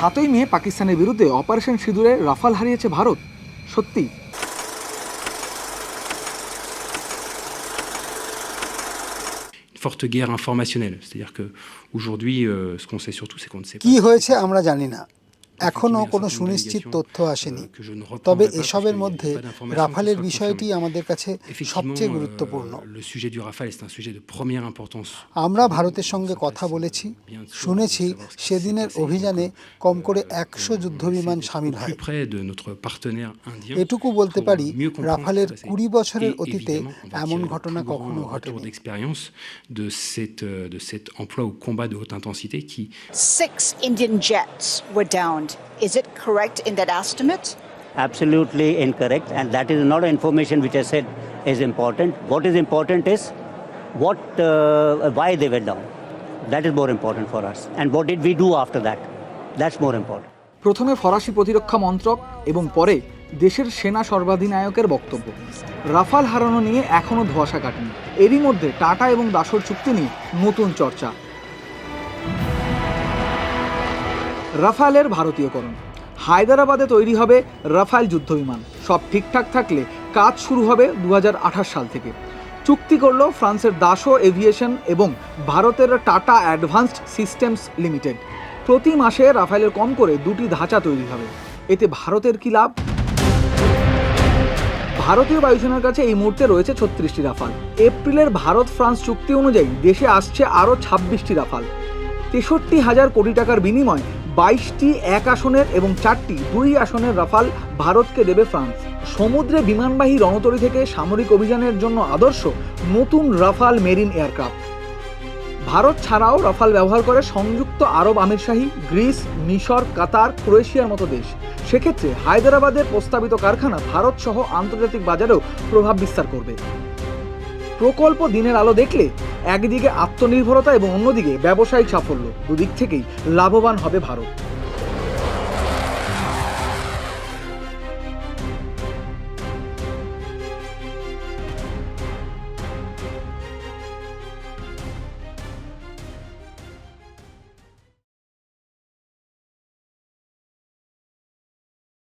সাতই মে পাকিস্তানের বিরুদ্ধে অপারেশন সিঁদুরে রাফাল হারিয়েছে ভারত? সত্যি। কি হয়েছে আমরা জানি না। এখনও কোনো সুনিশ্চিত তথ্য আসেনি। তবে এসবের মধ্যে রাফালের বিষয়টি আমাদের কাছে সবচেয়ে গুরুত্বপূর্ণ। আমরা ভারতের সঙ্গে কথা বলেছি শুনেছি সেদিনের অভিযানে কম করে একশো যুদ্ধ বিমান সামিল এটুকু বলতে পারি রাফালের কুড়ি বছরের অতীতে এমন ঘটনা কখনো ঘটে Indian jets were downed. Is it correct in that estimate? absolutely incorrect, and that is not information which I said is important. What is important is what, uh, why they were down. That is more important for us. And what did we do after that? That's more important. প্রথমে ফরাসি প্রতিরক্ষা মন্ত্রক এবং পরে দেশের সেনা সর্বাধিনায়কের বক্তব্য Rafale হারানো নিয়ে এখনও ধোঁয়াশা কাটেনি এরই মধ্যে টাটা এবং দাসর চুক্তি নিয়ে নতুন চর্চা রাফালের ভারতীয়করণ। হায়দ্রাবাদে তৈরি হবে রাফাল যুদ্ধবিমান। সব ঠিকঠাক থাকলে কাজ শুরু হবে দু হাজার আঠাশ সাল থেকে। চুক্তি করল ফ্রান্সের দাসো এভিয়েশন এবং ভারতের টাটা অ্যাডভান্সড সিস্টেমস লিমিটেড। প্রতি মাসে রাফালের কম করে দুটি ধাঁচা তৈরি হবে। এতে ভারতের কি লাভ? ভারতীয় বায়ুসেনার কাছে এই মুহূর্তে রয়েছে ছত্রিশটি রাফাল। এপ্রিলের ভারত ফ্রান্স চুক্তি অনুযায়ী দেশে আসছে আরও ছাব্বিশটি রাফাল। তেষট্টি হাজার কোটি টাকার বিনিময়ে বাইশটি এক আসনের এবং চারটি দুই আসনের রাফাল ভারতকে দেবে ফ্রান্স। সমুদ্রে বিমানবাহী রণতরী থেকে সামরিক অভিযানের জন্য আদর্শ নতুন রাফাল মেরিন এয়ারক্রাফট। ভারত ছাড়াও রাফাল ব্যবহার করে সংযুক্ত আরব আমিরশাহী, গ্রিস, মিশর, কাতার, ক্রোয়েশিয়ার মতো দেশ। সেক্ষেত্রে হায়দ্রাবাদের প্রস্তাবিত কারখানা ভারত সহ আন্তর্জাতিক বাজারেও প্রভাব বিস্তার করবে। প্রকল্প দিনের আলো দেখলে একদিকে আত্মনির্ভরতা এবং অন্যদিকে ব্যবসায়িক সাফল্য। দুদিক থেকেই লাভবান হবে ভারত।